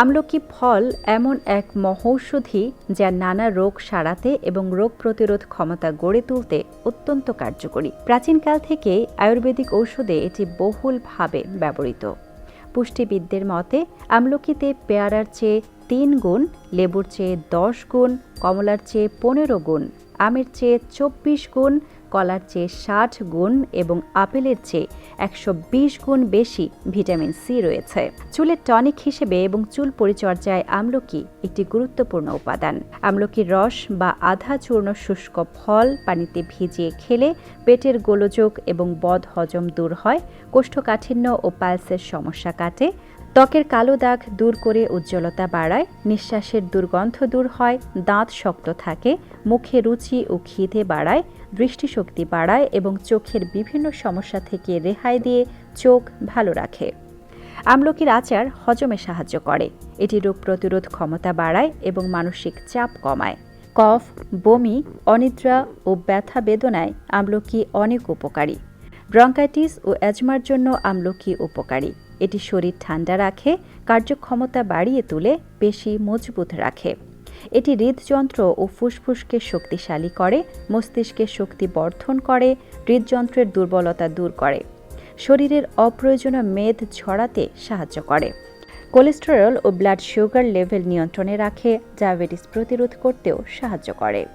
আমলকি ফল এমন এক মহৌষধি যা নানা রোগ সারাতে এবং রোগ প্রতিরোধ ক্ষমতা গড়ে তুলতে অত্যন্ত কার্যকরী। প্রাচীনকাল থেকে আয়ুর্বেদিক ঔষধে এটি বহুলভাবে ব্যবহৃত। পুষ্টিবিদদের মতে, আমলকিতে পেয়ারার চেয়ে তিন গুণ, লেবুর চেয়ে দশ গুণ, কমলার চেয়ে পনেরো গুণ, আমের চেয়ে চব্বিশ গুণ কলার চেয়ে ষাট গুণ এবং আপেলের চেয়ে একশো বিশ গুণ বেশি ভিটামিন সি রয়েছে। চুলের টনিক হিসেবে এবং চুল পরিচর্যায় আমলকি একটি গুরুত্বপূর্ণ উপাদান। আমলকির রস বা আধা চূর্ণ শুষ্ক ফল পানিতে ভিজিয়ে খেলে পেটের গোলযোগ এবং বদ হজম দূর হয়, কোষ্ঠকাঠিন্য ও পালসের সমস্যা কাটে ত্বকের কালো দাগ দূর করে উজ্জ্বলতা বাড়ায়, নিঃশ্বাসের দুর্গন্ধ দূর হয়, দাঁত শক্ত থাকে, মুখে রুচি ও খিদে বাড়ায়, দৃষ্টিশক্তি বাড়ায় এবং চোখের বিভিন্ন সমস্যা থেকে রেহাই দিয়ে চোখ ভালো রাখে। আমলকির আচার হজমে সাহায্য করে। এটি রোগ প্রতিরোধ ক্ষমতা বাড়ায় এবং মানসিক চাপ কমায়। কফ, বমি, অনিদ্রা ও ব্যথা বেদনায় আমলকি অনেক উপকারী। ব্রঙ্কাইটিস ও অ্যাজমার জন্য আমলকি উপকারী। এটি শরীর ঠান্ডা রাখে, কার্যক্ষমতা বাড়িয়ে তুলে, পেশি মজবুত রাখে। এটি হৃদযন্ত্র ও ফুসফুসকে শক্তিশালী করে মস্তিষ্কের শক্তি বর্ধন করে, হৃদযন্ত্রের দুর্বলতা দূর করে। শরীরের অপ্রয়োজনীয় মেদ ঝরাতে সাহায্য করে। কোলেস্টেরল ও ব্লাড সুগার লেভেল নিয়ন্ত্রণে রাখে, ডায়াবেটিস প্রতিরোধ করতেও সাহায্য করে।